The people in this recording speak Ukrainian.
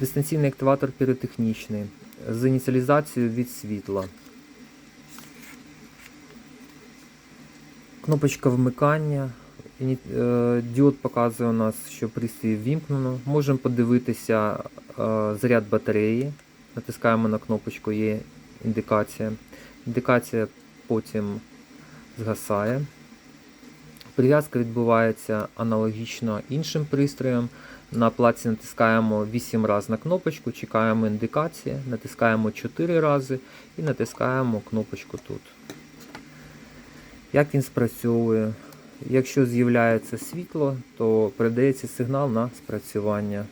Дистанційний активатор піротехнічний з ініціалізацією від світла. Кнопочка вмикання. Е, Діод показує у нас, що пристрій ввімкнено. Можемо подивитися е, заряд батареї. Натискаємо на кнопочку, є індикація. Індикація потім згасає. Прив'язка відбувається аналогічно іншим пристроям. На плаці натискаємо 8 разів на кнопочку, чекаємо індикації, натискаємо 4 рази і натискаємо кнопочку тут. Як він спрацьовує? Якщо з'являється світло, то передається сигнал на спрацювання.